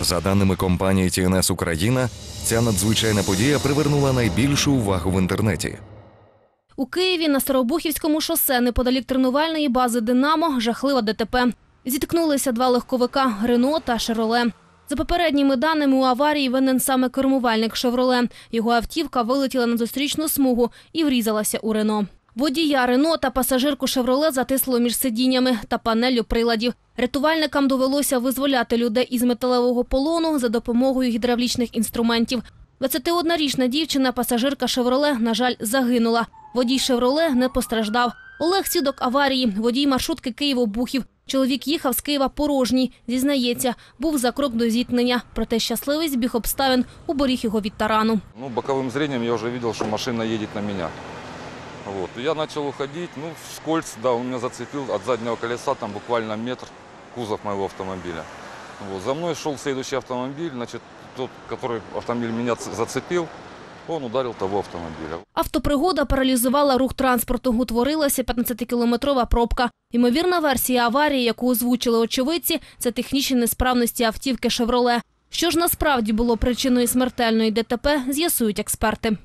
За даними компанії ТНС Україна, ця надзвичайна подія привернула найбільшу увагу в інтернеті. У Києві на Старобухівському шосе неподалік тренувальної бази Динамо жахлива ДТП. Зіткнулися два легковика Рено та Шевроле. За попередніми даними, у аварії винен саме кермувальник Шевроле. Його автівка вилетіла на зустрічну смугу і врізалася у Рено. Водія Рено та пасажирку Шевроле затисло між сидіннями та панеллю приладів. Рятувальникам довелося визволяти людей із металевого полону за допомогою гідравлічних інструментів. 21-річна дівчина, пасажирка «Шевроле», на жаль, загинула. Водій «Шевроле» не постраждав. Олег – свідок аварії, водій маршрутки Києво-Бухів. Чоловік їхав з Києва порожній. Зізнається, був за крок до зіткнення. Проте щасливий збіг обставин уберіг його від тарану. Ну, боковым зрением я уже видел, что машина едет на меня. Вот. Я начал уходить, ну, вскользь, да, он меня зацепил от заднего колеса, там буквально метр, кузов моего автомобиля. Вот. За мной шел следующий автомобиль, значит, тот, который автомобиль меня зацепил, он ударил того автомобиля. Автопригода паралізувала рух транспорту. Утворилася 15-кілометрова пробка. Ймовірна версія аварії, яку озвучили очевидці, це технічні несправності автівки «Шевроле». Що ж насправді було причиною смертельної ДТП, з'ясують експерти.